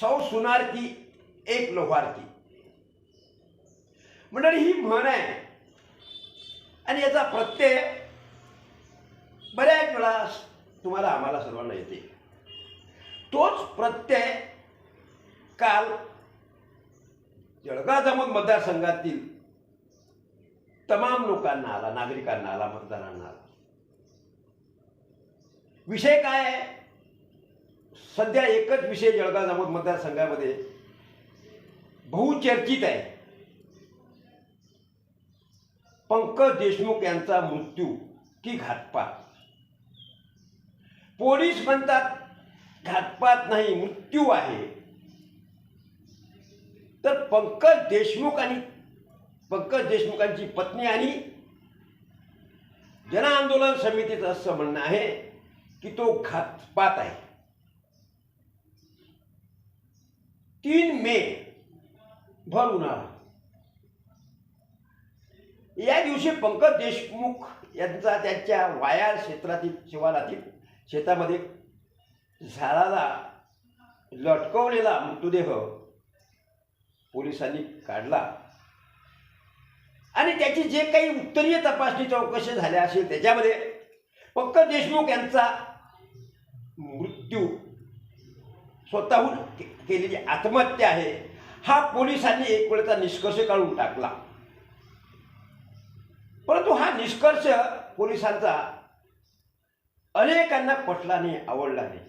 सौ सुनार की एक लोहार की। मंडळी ही म्हण आहे. आणि याचा प्रत्यय बऱ्याच वेळा तुम्हाला आम्हाला सर्वांना येते. तोच प्रत्यय काल जळगाव जामोद मतदारसंघातील तमाम लोकांना आला नागरिकांना आला मतदारांना आला. विषय काय आहे? सध्या एकच विषय जळगाव जामोद मतदारसंघामध्ये बहुचर्चित आहे. पंकज देशमुख यांचा मृत्यू की घातपात. पोलीस म्हणतात घातपात नाही मृत्यू आहे. तर पंकज देशमुख आणि पंकज देशमुखांची पत्नी आणि जन आंदोलन समितीचं असं म्हणणं आहे की तो घातपात आहे. तीन मे भर उन्हाळा. या दिवशी पंकज देशमुख यांचा त्यांच्या वाया क्षेत्रातील शिवारातील शेतामध्ये झाडाला लटकवलेला मृतदेह पोलिसांनी काढला. आणि त्याची जे काही उत्तरीय तपासणी चौकशी झाल्या असेल त्याच्यामध्ये पंकज देशमुख यांचा मृत्यू स्वतःहून के- केलेली आत्महत्या आहे. हा पोलिसांनी एक वेळेचा निष्कर्ष काढून टाकला. परंतु हा निष्कर्ष पोलिसांचा अनेकांना पटला नाही आवडला नाही.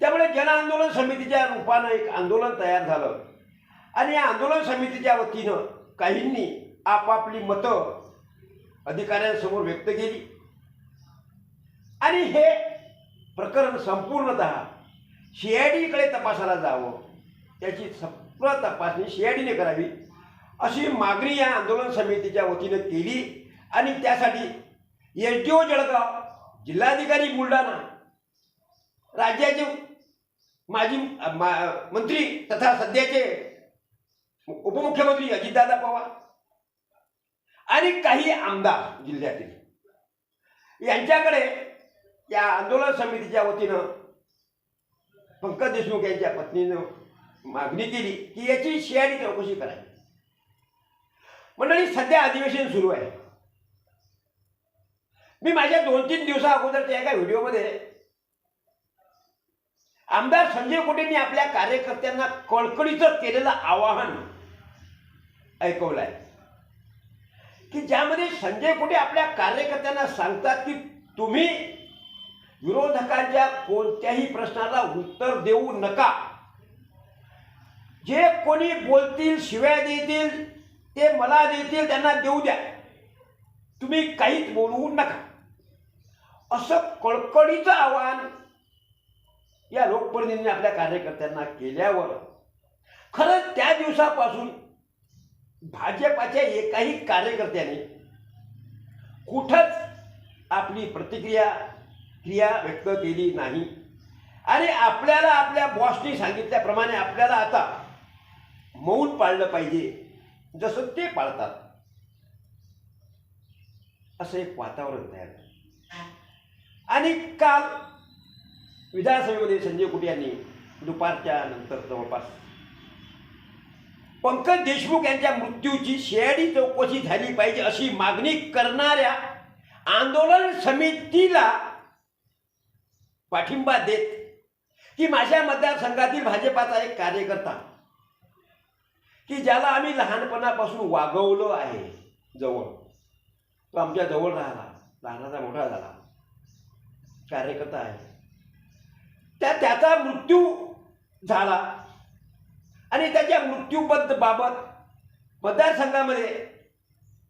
त्यामुळे जन आंदोलन समितीच्या रूपानं एक आंदोलन तयार झालं. आणि या आंदोलन समितीच्या वतीनं काहींनी आपापली मतं अधिकाऱ्यांसमोर व्यक्त केली. आणि हे प्रकरण संपूर्णतः सी तपासाला तपासायला जावं. त्याची सप्र तपासणी सी करावी. अशी मागणी या आंदोलन समितीच्या वतीनं केली आणि त्यासाठी एस डी ओ जळगाव जिल्हाधिकारी बुलढाणा राज्याचे माजी मा- मंत्री तथा सध्याचे उपमुख्यमंत्री अजितदादा पवार आणि काही आमदार जिल्ह्यातील. यांच्याकडे या आंदोलन समितीच्या वतीनं पंकज देशमुख यांच्या पत्नीनं मागणी केली की याची शियाडी चौकशी करावी. मंडळी सध्या अधिवेशन सुरू आहे. मी माझ्या दोन तीन दिवसा अगोदरच्या एका व्हिडिओमध्ये आमदार संजय कोटेंनी आपल्या कार्यकर्त्यांना कळकळीचं केलेलं आवाहन ऐकवलं आहे की ज्यामध्ये संजय कोटे आपल्या कार्यकर्त्यांना सांगतात की तुम्ही विरोधकांच्या कोणत्याही प्रश्नाला उत्तर देऊ नका. जे कोणी बोलतील शिव्या देतील ते मला देतील त्यांना देऊ द्या. तुम्ही काहीच बोलवू नका. असं कळकळीचं आवाहन या लोकप्रतिनिधींनी आपल्या कार्यकर्त्यांना केल्यावर खरंच त्या दिवसापासून भाजपाच्या एकाही कार्यकर्त्याने कुठंच आपली प्रतिक्रिया क्रिया व्यक्त केली नाही. आणि आपल्याला आपल्या बॉसने सांगितल्याप्रमाणे आपल्याला आता मौन पाळलं पाहिजे जसं ते पाळतात. असं एक वातावरण तयार आणि काल विधानसभेमध्ये संजय कुटे यांनी दुपारच्या नंतर जवळपास पंकज देशमुख यांच्या मृत्यूची शेअडी चौकशी झाली पाहिजे अशी मागणी करणाऱ्या आंदोलन समितीला पाठिंबा देत की माझ्या मतदारसंघातील भाजपाचा एक कार्यकर्ता की ज्याला आम्ही लहानपणापासून वागवलं आहे जवळ तो आमच्या जवळ राहिला लहानाचा मोठा झाला कार्यकर्ता आहे. त्या त्याचा मृत्यू झाला आणि त्याच्या मृत्यूबद्ध बाबत मतदारसंघामध्ये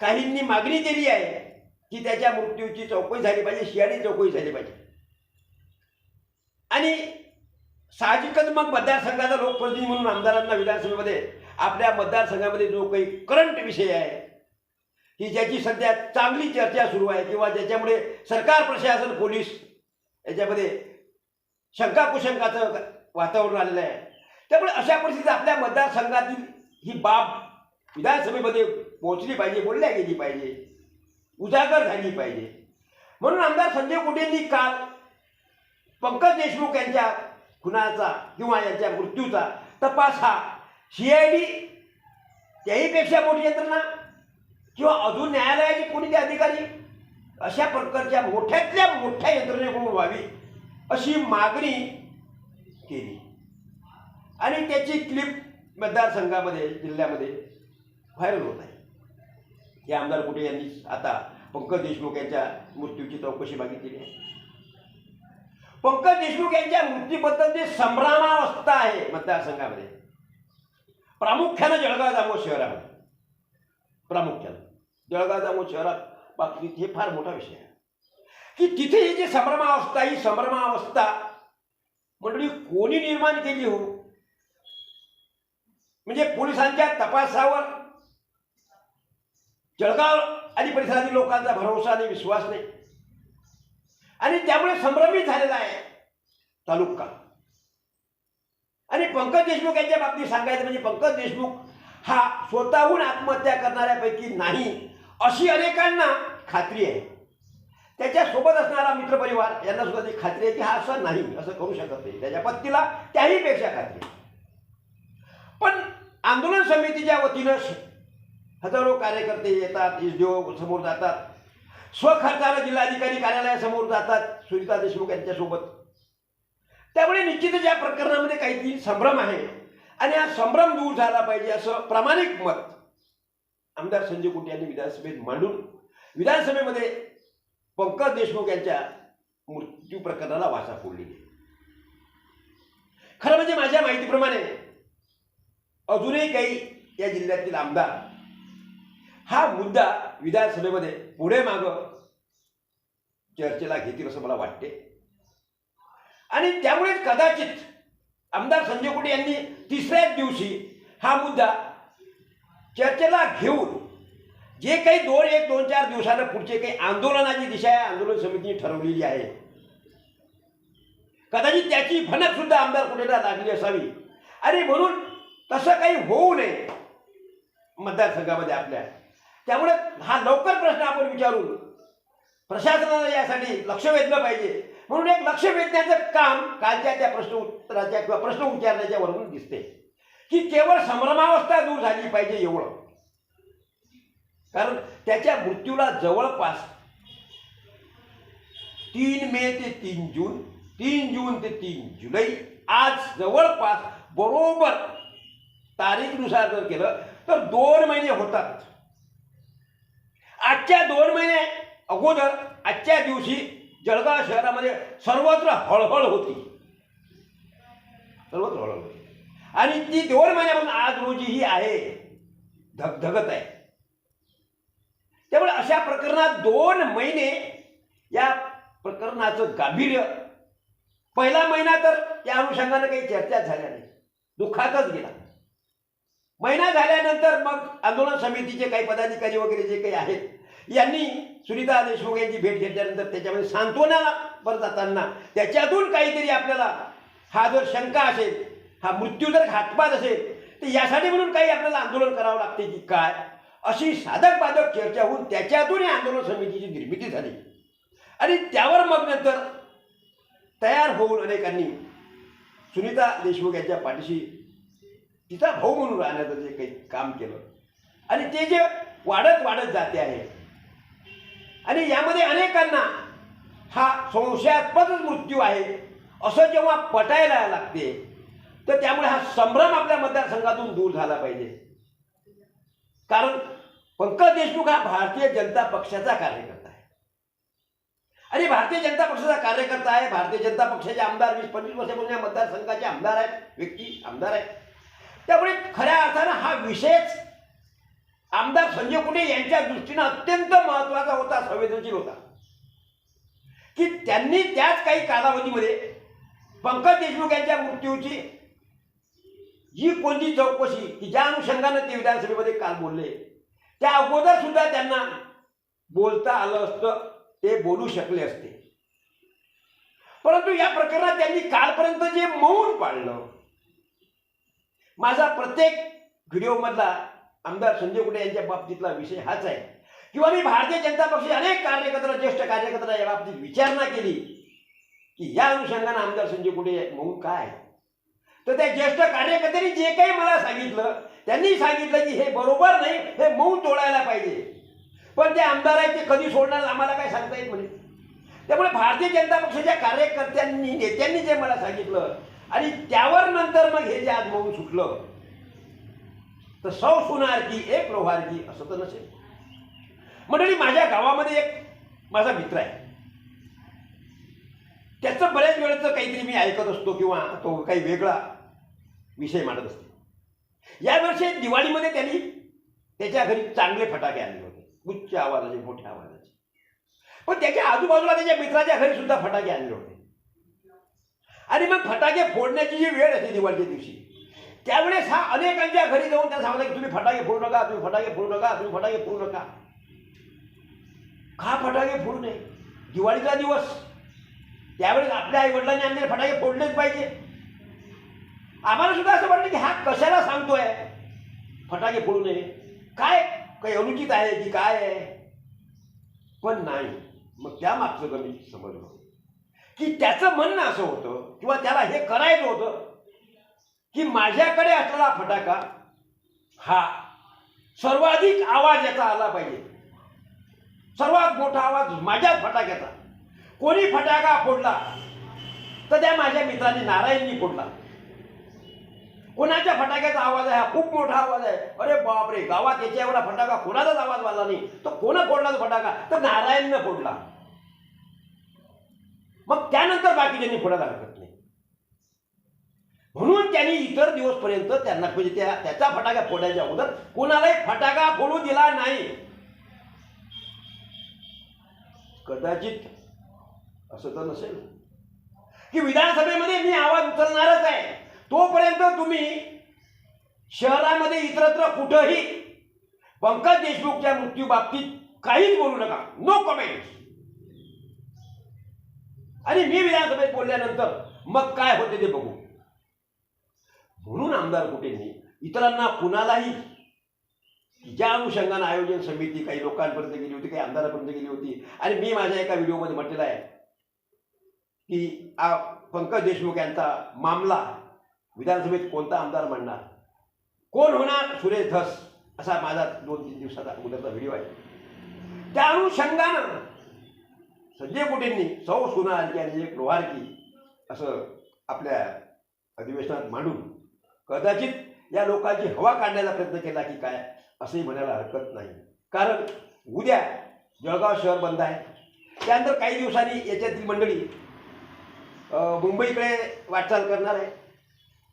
काहींनी मागणी केली आहे की त्याच्या मृत्यूची चौकशी झाली पाहिजे शियाडी चौकशी झाली पाहिजे. आणि साहजिकच मग मतदारसंघाचा लोकप्रतिनिधी म्हणून आमदारांना विधानसभेमध्ये आपल्या मतदारसंघामध्ये जो काही करंट विषय आहे की ज्याची सध्या चांगली चर्चा सुरू आहे किंवा ज्याच्यामुळे सरकार प्रशासन पोलीस याच्यामध्ये शंकाकुशंकाचं वातावरण आलेलं आहे. त्यामुळे अशा परिस्थितीत आपल्या मतदारसंघातील ही बाब विधानसभेमध्ये पोहोचली पाहिजे बोलल्या गेली पाहिजे उजागर झाली पाहिजे. म्हणून आमदार संजय कुटेंनी काल पंकज देशमुख यांच्या खुनाचा किंवा यांच्या मृत्यूचा तपास हा सी आय डी त्याहीपेक्षा मोठी यंत्रणा? किंवा अजून न्यायालयाचे कोणी ते अधिकारी? अशा प्रकारच्या मोठ्यातल्या मोठ्या यंत्रणेकडून व्हावी अशी मागणी केली. आणि त्याची क्लिप मतदारसंघामध्ये जिल्ह्यामध्ये व्हायरल होत आहे. हे आमदार कुठे यांनी आता पंकज देशमुख यांच्या मृत्यूची चौकशी मागितलेली आहे. पंकज देशमुख यांच्या मृत्यूबद्दल जे संभ्रमावस्था आहे मतदारसंघामध्ये. प्रामुख्यानं जळगाव जामोद शहरामध्ये. प्रामुख्यानं. जळगाव जामोद शहरात बाबतीत हे फार मोठा विषय आहे. की तिथे ही जी संभ्रमावस्था ही संभ्रमावस्था मंडळी कोणी निर्माण केली हो? म्हणजे पोलिसांच्या तपासावर जळगाव आणि परिसरातील लोकांचा भरोसा आणि विश्वास नाही. आणि त्यामुळे संभ्रमित झालेला आहे. तालुका. आणि पंकज देशमुख यांच्या बाबतीत सांगायचं म्हणजे पंकज देशमुख हा स्वतःहून आत्महत्या करणाऱ्यापैकी नाही अशी अनेकांना खात्री आहे. त्याच्यासोबत असणारा मित्रपरिवार यांना सुद्धा ती खात्री आहे की हा असं नाही असं करू शकत नाही. त्याच्या पत्नीला त्याहीपेक्षा खात्री पण आंदोलन समितीच्या वतीनं हजारो कार्यकर्ते येतात इसदेव समोर जातात. स्वखर्चानं जिल्हाधिकारी कार्यालयासमोर जातात सुनीता देशमुख यांच्यासोबत. त्यामुळे निश्चितच या प्रकरणामध्ये काहीतरी संभ्रम आहे आणि हा संभ्रम दूर झाला पाहिजे असं प्रामाणिक मत आमदार संजय कुटे यांनी विधानसभेत मांडून विधानसभेमध्ये पंकज देशमुख यांच्या मृत्यू प्रकरणाला वाचा फोडली. खरं म्हणजे माझ्या माहितीप्रमाणे अजूनही काही या जिल्ह्यातील आमदार हा मुद्दा विधानसभेमध्ये पुढे माग चर्चेला घेतील असं मला वाटते. आणि त्यामुळे कदाचित आमदार संजय कुटे यांनी तिसऱ्याच दिवशी हा मुद्दा चर्चेला घेऊन जे काही दोन एक दोन चार दिवसानं पुढचे काही आंदोलनाची दिशा आहे आंदोलन समितीने ठरवलेली आहे. कदाचित त्याची भनक सुद्धा आमदार कुठेला लागली असावी. आणि म्हणून तसं काही होऊ नये मतदारसंघामध्ये आपल्या त्यामुळे हा लवकर प्रश्न आपण विचारून प्रशासनाला यासाठी लक्ष वेधलं पाहिजे. म्हणून एक लक्ष वेधण्याचं काम कालच्या त्या प्रश्न उत्तराच्या किंवा प्रश्न विचारण्याच्या वरून दिसते. की केवळ संभ्रमावस्था दूर झाली पाहिजे एवढं. कारण त्याच्या मृत्यूला जवळपास तीन मे ते तीन जून तीन जून ते तीन जुलै आज जवळपास बरोबर तारीखनुसार जर केलं तर दोन महिने होतात. आजच्या दोन महिने अगोदर आजच्या दिवशी जळगाव शहरामध्ये सर्वत्र हळहळ होती. सर्वत्र हळहळ होती. आणि ती दोन महिन्यापासून आज रोजी ही आहे. धगधगत आहे. त्यामुळे अशा प्रकरणात दोन महिने या प्रकरणाचं गांभीर्य. पहिला महिना तर या अनुषंगानं काही चर्चा झाल्या नाही. दुःखातच गेला. महिना झाल्यानंतर मग आंदोलन समितीचे काही पदाधिकारी वगैरे जे काही आहेत यांनी सुनीता देशमुख यांची भेट घेतल्यानंतर त्याच्यामध्ये सांत्वनावर जाताना त्याच्यातून काहीतरी आपल्याला हा जर शंका असेल हा मृत्यू जर घातपात असेल तर यासाठी म्हणून काही आपल्याला आंदोलन करावं लागते की काय? अशी साधक बाधक चर्चा होऊन त्याच्यातून या आंदोलन समितीची निर्मिती झाली. आणि त्यावर मग नंतर तयार होऊन अनेकांनी सुनीता देशमुख यांच्या पाठीशी तिचा भाऊ म्हणून राहण्याचं जे काही काम केलं. आणि ते जे वाढत वाढत जाते आहे. आणि यामध्ये अनेकांना हा संशयास्पदच मृत्यू आहे असं जेव्हा पटायला लागते तर त्यामुळे हा संभ्रम आपल्या मतदारसंघातून दूर झाला पाहिजे. कारण पंकज देशमुख हा भारतीय जनता पक्षाचा कार्यकर्ता आहे. आणि भारतीय जनता पक्षाचा कार्यकर्ता आहे भारतीय जनता पक्षाचे आमदार वीस पंचवीस वर्षापूर्वी या मतदारसंघाचे आमदार आहेत व्यक्ती आमदार आहेत. त्यामुळे खऱ्या अर्थानं हा विषयच आमदार संजय कुटे यांच्या दृष्टीनं अत्यंत महत्त्वाचा होता संवेदनशील होता. की त्यांनी त्याच काही कालावधीमध्ये पंकज देशमुख यांच्या मृत्यूची जी कोणती चौकशी की ज्या अनुषंगानं ते विधानसभेमध्ये काल बोलले त्या अगोदर सुद्धा त्यांना बोलता आलं असतं ते बोलू शकले असते. परंतु या प्रकरणात त्यांनी कालपर्यंत जे मौन पाळलं माझा प्रत्येक व्हिडिओमधला आमदार संजय कुटे यांच्या बाबतीतला विषय हाच आहे. किंवा मी भारतीय जनता पक्षाचे अनेक कार्यकर्ता ज्येष्ठ कार्यकर्ता या बाबतीत विचारणा केली की या अनुषंगानं आमदार संजय कुटे मऊ काय तर त्या ज्येष्ठ कार्यकर्त्यांनी जे काही मला सांगितलं त्यांनी सांगितलं की हे बरोबर नाही हे मऊ तोडायला पाहिजे. पण ते आमदार आहेत ते कधी सोडणार आम्हाला काय सांगता येत म्हणे त्यामुळे भारतीय जनता पक्षाच्या कार्यकर्त्यांनी नेत्यांनी जे मला सांगितलं आणि त्यावर नंतर मग हे जे आज मऊ सुटलं तर सौ सुनारकी एक रोहारकी असं तर नसेल. मंडळी माझ्या गावामध्ये एक माझा मित्र आहे. त्याचं बऱ्याच वेळेचं काहीतरी मी ऐकत असतो किंवा तो काही वेगळा विषय मांडत असतो. यावर्षी दिवाळीमध्ये त्यांनी त्याच्या घरी चांगले फटाके आणले होते. उच्च आवाजाचे मोठ्या आवाजाचे. पण त्याच्या आजूबाजूला त्याच्या मित्राच्या घरी सुद्धा फटाके आणले होते. आणि मग फटाके फोडण्याची जी वेळ असते दिवाळीच्या दिवशी त्यावेळेस हा अनेकांच्या घरी जाऊन त्या सांगला की तुम्ही फटाके फोडू नका तुम्ही फटाके फोडू नका तुम्ही फटाके फोडू नका. का फटाके फोडू नये? दिवाळीचा दिवस. त्यावेळेस आपल्या आई वडिलांनी आणलेले फटाके फोडलेच पाहिजे. आम्हाला सुद्धा असं वाटलं की हा कशाला सांगतोय? फटाके फोडू नये. काय? काही अनुचित आहे की काय आहे? पण नाही. मग त्या मागचं मी समजलं. की त्याचं म्हणणं असं होतं किंवा त्याला हे करायचं होतं की माझ्याकडे असलेला फटाका हा सर्वाधिक आवाज याचा आला पाहिजे. सर्वात मोठा आवाज माझ्याच फटाक्याचा. कोणी फटाका फोडला तर त्या माझ्या मित्राने नारायणनी फोडला. कोणाच्या फटाक्याचा आवाज आहे? हा खूप मोठा आवाज आहे. अरे बापरे गावात याच्या एवढा फटाका कोणाचाच आवाज वाजला नाही. तो कोणा फोडला तो फटाका? तर नारायणनं फोडला. मग त्यानंतर बाकीच्यांनी फोडायला हरकत नाही. म्हणून त्यांनी इतर दिवसपर्यंत त्यांना म्हणजे त्या त्याचा फटाका फोडायच्या अगोदर कोणालाही फटाका फोडू दिला नाही. कदाचित असं तर नसेल. की विधानसभेमध्ये मी आवाज उचलणारच आहे. तोपर्यंत तुम्ही शहरामध्ये इतरत्र कुठंही पंकज देशमुखच्या मृत्यू बाबतीत काहीच बोलू नका. नो कमेंट आणि मी विधानसभेत बोलल्यानंतर मग काय होते ते बघू. म्हणून आमदार कुटेंनी इतरांना कुणालाही ज्या अनुषंगानं आयोजन समिती काही लोकांपर्यंत गेली होती काही आमदारापर्यंत गेली होती आणि मी माझ्या एका व्हिडिओमध्ये म्हटलेलं आहे की पंकज देशमुख यांचा मामला विधानसभेत कोणता आमदार म्हणणार? कोण होणार? सुरेश धस असा माझा दोन तीन दिवसाचा अगोदरचा व्हिडिओ आहे. त्या अनुषंगानं संजय कुटेंनी सौ सुनार आणि एक लोहारकी असं आपल्या अधिवेशनात मांडून कदाचित या लोकांची हवा काढण्याचा प्रयत्न केला की काय असंही म्हणायला हरकत नाही. कारण उद्या जळगाव शहर बंद आहे. त्यानंतर काही दिवसांनी याच्यातील मंडळी मुंबईकडे वाटचाल करणार आहे.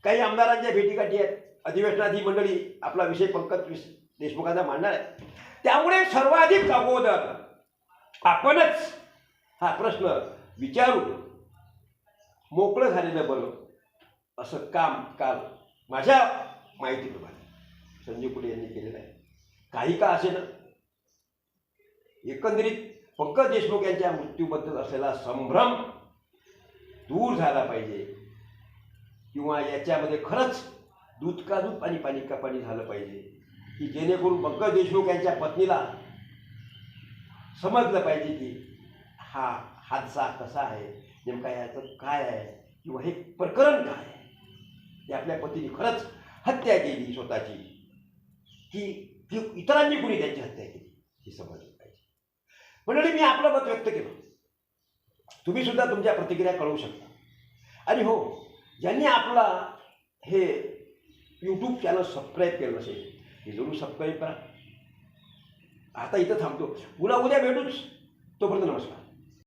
काही आमदारांच्या भेटीगाठी आहेत. अधिवेशनात ही मंडळी आपला विषय पंकज विस- देशमुखांचा मांडणार आहे. त्यामुळे सर्वाधिक अगोदर आपणच हा प्रश्न विचारून मोकळं झालेलं बरं. असं काम काल माझ्या माहितीप्रमाणे संजय कुटे यांनी केलेलं आहे. काही का असे ना एकंदरीत पंकज देशमुख यांच्या मृत्यूबद्दल असलेला संभ्रम दूर झाला पाहिजे. किंवा याच्यामध्ये खरंच दूध का दूध पाणी पाणी का पाणी झालं पाहिजे. की जेणेकरून पंकज देशमुख यांच्या पत्नीला समजलं पाहिजे की हा हादसा कसा आहे नेमका याचं काय आहे किंवा हे प्रकरण काय आहे? की आपल्या पतीने खरंच हत्या केली स्वतःची. की की इतरांनी कुणी त्यांची हत्या केली हे समजलं पाहिजे. मंडळी मी आपलं मत व्यक्त केलं. तुम्ही सुद्धा तुमच्या प्रतिक्रिया कळवू शकता. आणि हो ज्यांनी आपला हे यूट्यूब चॅनल सबस्क्राईब केलं नसेल हे जरूर सबस्क्राईब करा. आता इथं थांबतो. पुन्हा उद्या भेटूच. तोपर्यंत नमस्कार.